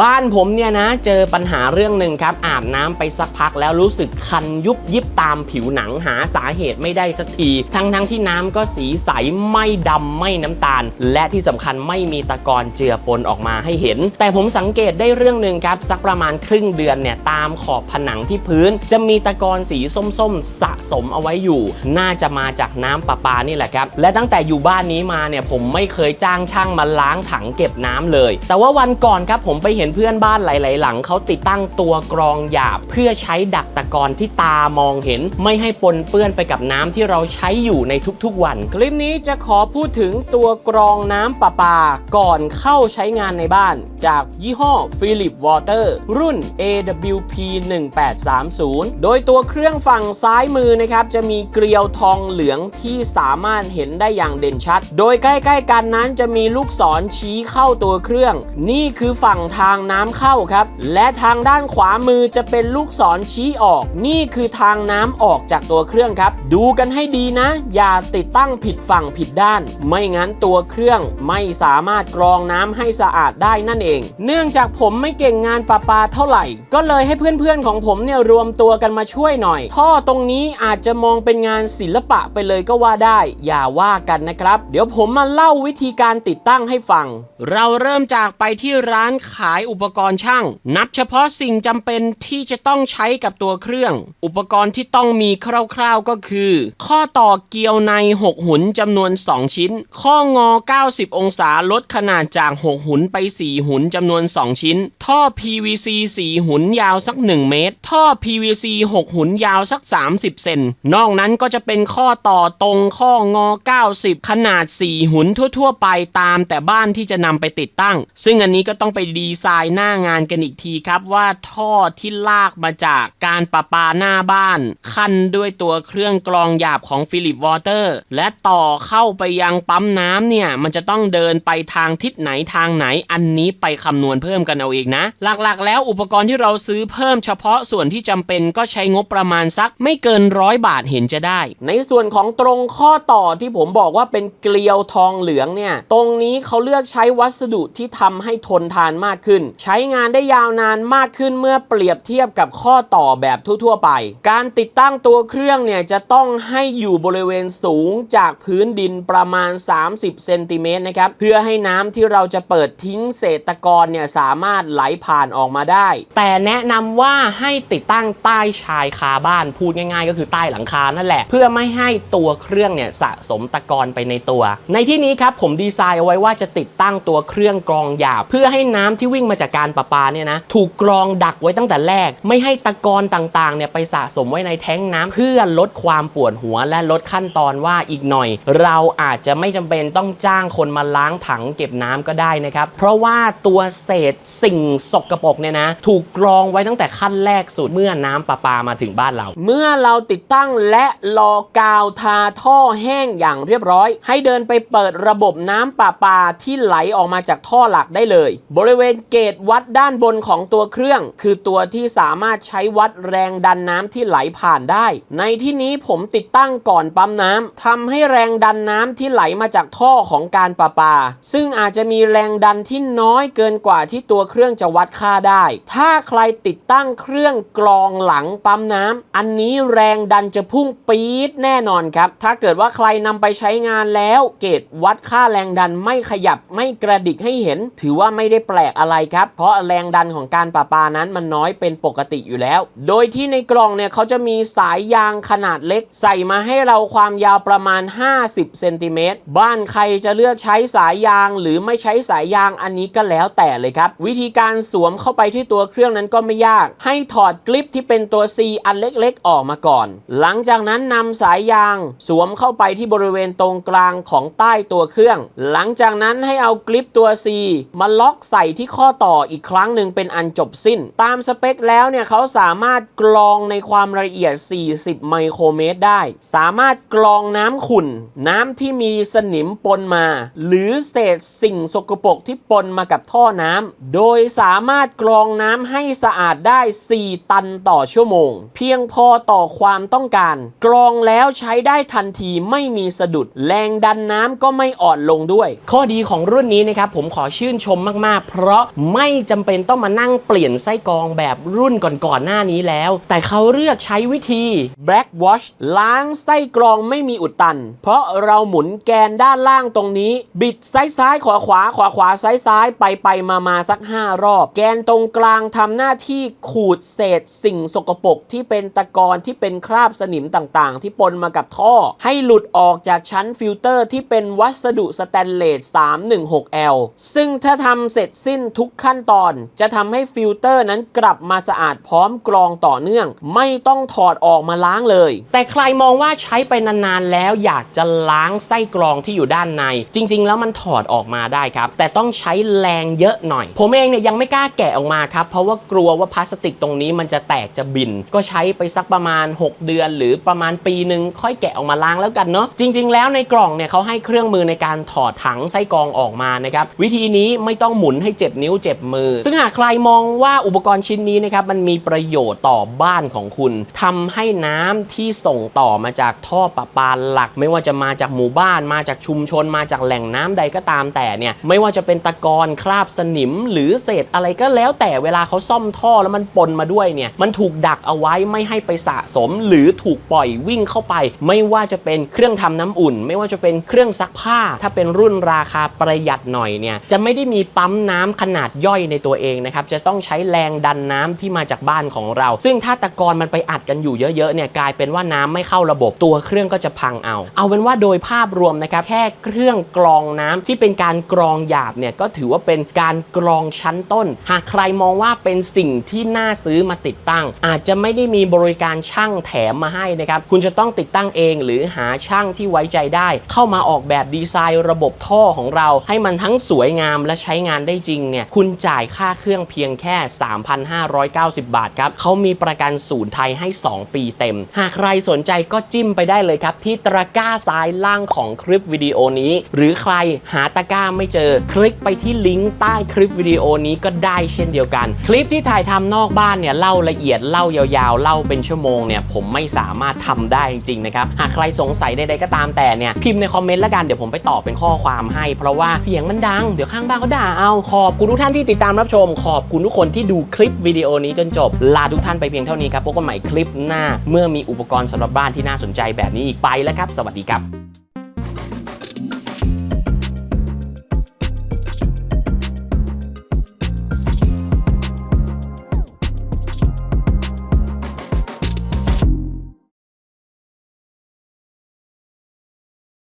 บ้านผมเนี่ยนะเจอปัญหาเรื่องหนึ่งครับ อาบน้ำไปสักพักแล้วรู้สึกคันยุบยิบตามผิวหนังหาสาเหตุไม่ได้สักที ทั้งทั้งที่น้ำก็สีใสไม่ดำไม่น้ำตาล และที่สำคัญไม่มีตะกอนเจือปนออกมาให้เห็น แต่ผมสังเกตได้เรื่องหนึ่งครับสักประมาณครึ่งเดือนเนี่ยตามขอบผนังที่พื้น จะมีตะกอนสีส้มๆ สะสมเอาไว้อยู่ น่าจะมาจากน้ำประปานี่แหละครับและตั้งแต่อยู่บ้านนี้มาเนี่ยผมไม่เคยจ้างช่างมาล้างถังเก็บน้ำเลย แต่ว่าวันก่อนครับผมไปเห็นเพื่อนบ้านหลาย ๆ หลังเขาติดตั้งตัวกรองหยาบ เพื่อใช้ดักตะกอนที่ตามองเห็น ไม่ให้ปนเปื้อนไปกับน้ำที่เราใช้อยู่ในทุก ๆ วัน คลิปนี้จะขอพูดถึงตัวกรองน้ำประปา ก่อนเข้าใช้งานในบ้าน จากยี่ห้อ Philip Water รุ่น AWP 1830 โดยตัวเครื่องฝั่งซ้ายมือนะครับจะมีเกลียวทองเหลืองที่สามารถเห็นได้อย่างเด่นชัด โดยใกล้ ๆ กันนั้นจะมีลูกศรชี้เข้าตัวเครื่อง นี่คือฝั่งทางางน้ำเข้าครับ และทางด้านขวามือจะเป็นลูกศรชี้ออก นี่คือทางน้ำออกจากตัวเครื่องครับ ดูกันให้ดีนะ อย่าติดตั้งผิดฝั่งผิดด้าน ไม่งั้นตัวเครื่องไม่สามารถกรองน้ำให้สะอาดได้นั่นเอง เนื่องจากผมไม่เก่งงานประปาเท่าไหร่ ก็เลยให้เพื่อนๆของผมเนี่ยรวมตัวกันมาช่วยหน่อย ท่อตรงนี้อาจจะมองเป็นงานศิลปะไปเลยก็ว่าได้ อย่าว่ากันนะครับ เดี๋ยวผมมาเล่าวิธีการติดตั้งให้ฟัง เราเริ่มจากไปที่ร้านขายอุปกรณ์ช่าง นับเฉพาะสิ่งจำเป็นที่จะต้องใช้กับตัวเครื่อง อุปกรณ์ที่ต้องมีคร่าวๆก็คือ ข้อต่อเกลียวใน 6 หุนจำนวน 2 ชิ้น ข้องอ 90 องศาลดขนาดจาก 6 หุนไป 4 หุนจำนวน 2 ชิ้น ท่อ PVC 4 หุนยาวสัก 1 เมตร ท่อ PVC 6 หุนยาวสัก 30 เซน นอกนั้นก็จะเป็นข้อต่อตรงข้องอ 90 ขนาด 4 หุนทั่ว ๆ ไปตามแต่บ้านที่จะนำไปติดตั้ง ซึ่งอันนี้ก็ต้องไปดีไซน์หน้างานกันอีกทีครับว่าท่อที่ลากมาจากการประปาหน้าบ้านคันด้วยตัวเครื่องกรองหยาบของ Philip Water และต่อเข้าไปยังปั๊มน้ำเนี่ย มันจะต้องเดินไปทางทิศไหนทางไหนอันนี้ไปคำนวณเพิ่มกันเอาเองนะ หลักๆ แล้วอุปกรณ์ที่เราซื้อเพิ่มเฉพาะส่วนที่จำเป็นก็ใช้งบประมาณสักไม่เกินร้อยบาทเห็นจะได้ ในส่วนของตรงข้อต่อที่ผมบอกว่าเป็นเกลียวทองเหลืองเนี่ยตรงนี้เขาเลือกใช้วัสดุที่ทำให้ทนทานมากขึ้นใช้งานได้ยาวนานมากขึ้นเมื่อเปรียบเทียบกับข้อต่อแบบทั่ว ๆ ไป การติดตั้งตัวเครื่องเนี่ยจะต้องให้อยู่บริเวณสูงจากพื้นดินประมาณ 30เซนติเมตรนะครับเพื่อให้น้ำที่เราจะเปิดทิ้งเศษตะกอนเนี่ยสามารถไหลผ่านออกมาได้ แต่แนะนำว่าให้ติดตั้งใต้ชายคาบ้านพูดง่าย ๆ ก็คือใต้หลังคานั่นแหละ เพื่อไม่ให้ตัวเครื่องเนี่ยสะสมตะกอนไปในตัว ในที่นี้ครับผมดีไซน์เอาไว้ว่าจะติดตั้งตัวเครื่องกรองหยาบเพื่อให้น้ำที่วิ่งมาจากการประปาเนี่ยนะถูกกรองดักไว้ตั้งแต่แรก ไม่ให้ตะกอนต่างๆเนี่ยไปสะสมไว้ในแท้งน้ำเพื่อลดความปวดหัวและลดขั้นตอนว่าอีกหน่อย เราอาจจะไม่จำเป็นต้องจ้างคนมาล้างถังเก็บน้ำก็ได้นะครับเพราะว่าตัวเศษสิ่งสกปรกเนี่ยนะถูกกรองไว้ตั้งแต่ขั้นแรกสุดเมื่อน้ำประปามาถึงบ้านเรา เมื่อเราติดตั้งและรอกาวทาท่อแห้งอย่างเรียบร้อย ให้เดินไปเปิดระบบน้ำประปาที่ไหลออกมาจากท่อหลักได้เลย บริเวณเกตวัดด้านบนของตัวเครื่อง คือตัวที่สามารถใช้วัดแรงดันน้ำที่ไหลผ่านได้ ในที่นี้ผมติดตั้งก่อนปั๊มน้ำทำให้แรงดันน้ำที่ไหลมาจากท่อของการประปา ซึ่งอาจจะมีแรงดันที่น้อยเกินกว่าที่ตัวเครื่องจะวัดค่าได้ ถ้าใครติดตั้งเครื่องกรองหลังปั๊มน้ำอันนี้แรงดันจะพุ่งปี๊ดแน่นอนครับ ถ้าเกิดว่าใครนำไปใช้งานแล้ว เกตวัดค่าแรงดันไม่ขยับไม่กระดิกให้เห็น ถือว่าไม่ได้แปลกอะไรครับ เพราะแรงดันของการประปานั้นมันน้อยเป็นปกติอยู่แล้ว โดยที่ในกล่องเนี่ยเขาจะมีสายยางขนาดเล็ก ใส่มาให้เราความยาวประมาณ 50เซนติเมตรบ้านใครจะเลือกใช้สายยางหรือไม่ใช้สายยางอันนี้ก็แล้วแต่เลยครับ วิธีการสวมเข้าไปที่ตัวเครื่องนั้นก็ไม่ยาก ให้ถอดกลิปที่เป็นตัว C อันเล็กๆ ออกมาก่อน หลังจากนั้นนำสายยางสวมเข้าไปที่บริเวณตรงกลางของใต้ตัวเครื่อง หลังจากนั้นให้เอากลิปตัว C มาล็อกใส่ที่ข้อต่ออีกครั้งหนึ่งเป็นอันจบสิ้น ตามสเปคแล้วเนี่ยเขาสามารถกรองในความละเอียด 40 ไมโครเมตรได้ สามารถกรองน้ำขุ่น น้ำที่มีสนิมปนมา หรือเศษสิ่งสกปรกที่ปนมากับท่อน้ำโดยสามารถกรองน้ำให้สะอาดได้ 4 ตันต่อชั่วโมง เพียงพอต่อความต้องการ กรองแล้วใช้ได้ทันทีไม่มีสะดุด แรงดันน้ำก็ไม่อ่อนลงด้วย ข้อดีของรุ่นนี้นะครับผมขอชื่นชมมากๆ เพราะไม่จำเป็นต้องมานั่งเปลี่ยนไส้กรองแบบรุ่นก่อนๆหน้านี้แล้ว แต่เขาเลือกใช้วิธี Black Wash ล้างไส้กรองไม่มีอุดตัน เพราะเราหมุนแกนด้านล่างตรงนี้ บิดซ้ายซ้ายขวาขวาขวาขวาซ้ายซ้ายไปไปมามาสัก 5 รอบ แกนตรงกลางทำหน้าที่ขูดเศษสิ่งสกปรกที่เป็นตะกอนที่เป็นคราบสนิมต่างๆ ที่ปนมากับท่อ ให้หลุดออกจากชั้นฟิลเตอร์ที่เป็นวัสดุสแตนเลส 316L ซึ่งถ้าทำเสร็จสิ้นทุกขั้นตอน จะทำให้ฟิลเตอร์นั้นกลับมาสะอาดพร้อมกรองต่อเนื่อง ไม่ต้องถอดออกมาล้างเลย แต่ใครมองว่าใช้ไปนานๆแล้วอยากจะล้างไส้กรองที่อยู่ด้านใน จริง ๆ แล้วมันถอดออกมาได้ครับ แต่ต้องใช้แรงเยอะหน่อย ผมเองเนี่ยยังไม่กล้าแกะออกมาครับ เพราะว่ากลัวว่าพลาสติกตรงนี้มันจะแตกจะบิน ก็ใช้ไปสักประมาณ 6 เดือน หรือประมาณปีหนึ่งค่อยแกะออกมาล้างแล้วกันเนาะจริง ๆ แล้วในกล่องเนี่ยเขาให้เครื่องมือในการถอดถังไส้กรองออกมานะครับวิธีนี้ไม่ต้องหมุนให้เจ็บนิ้วเจ็บมือ ซึ่งหากใครมองว่าอุปกรณ์ชิ้นนี้นะครับมันมีประโยชน์ต่อบ้านของคุณทำให้น้ำที่ส่งต่อมาจากท่อประปาหลัก ไม่ว่าจะมาจากหมู่บ้าน มาจากชุมชน มาจากแหล่งน้ำใดก็ตามแต่เนี่ยไม่ว่าจะเป็นตะกอนคราบสนิม หรือเศษอะไรก็แล้ว แต่เวลาเขาซ่อมท่อแล้วมันปนมาด้วยเนี่ยมันถูกดักเอาไว้ไม่ให้ไปสะสม หรือถูกปล่อยวิ่งเข้าไป ไม่ว่าจะเป็นเครื่องทำน้ำอุ่น ไม่ว่าจะเป็นเครื่องซักผ้า ถ้าเป็นรุ่นราคาประหยัดหน่อยเนี่ยจะไม่ได้มีปั๊มน้ำขนาดย่อยในตัวเองนะครับจะต้องใช้แรงดันน้ำที่มาจากบ้านของเรา ซึ่งถ้าตะกอนมันไปอัดกันอยู่เยอะๆเนี่ยกลายเป็นว่าน้ำไม่เข้าระบบตัวเครื่องก็จะพังเอา เอาเป็นว่าโดยภาพรวมนะครับแค่เครื่องกรองน้ำที่เป็นการกรองหยาบเนี่ยก็ถือว่าเป็นการกรองชั้นต้น หากใครมองว่าเป็นสิ่งที่น่าซื้อมาติดตั้ง อาจจะไม่ได้มีบริการช่างแถมมาให้นะครับคุณจะต้องติดตั้งเองหรือหาช่างที่ไว้ใจได้ เข้ามาออกแบบดีไซน์ระบบท่อของเรา ให้มันทั้งสวยงามและใช้งานได้จริงเนี่ยคุณจ่ายค่าเครื่องเพียงแค่ 3,590 บาทครับเขามีประกันศูนย์ไทยให้ 2 ปีเต็ม หากใครสนใจก็จิ้มไปได้เลยครับ ที่ตะกร้าซ้ายล่างของคลิปวิดีโอนี้ หรือใครหาตะกร้าไม่เจอ คลิกไปที่ลิงก์ใต้คลิปวิดีโอนี้ก็ได้เช่นเดียวกัน คลิปที่ถ่ายทำนอกบ้านเนี่ยเล่าละเอียดเล่ายาวๆ เล่าเป็นชั่วโมงเนี่ยผมไม่สามารถทำได้จริงๆนะครับหากใครสงสัยใดๆก็ตามแต่เนี่ยพิมพ์ในคอมเมนต์ละกันเดี๋ยวผมไปตอบเป็นข้อความให้ เพราะว่าเสียงมันดังเดี๋ยวข้างบ้านเขาด่าเอาขอบคุณทุกท่านานที่ติดตามรับชม ขอบคุณทุกคนที่ดูคลิปวิดีโอนี้จนจบ ลาทุกท่านไปเพียงเท่านี้ครับพบกันใหม่คลิปหน้า เมื่อมีอุปกรณ์สำหรับบ้านที่น่าสนใจแบบนี้อีกไปแล้วครับ สวัสดีครับ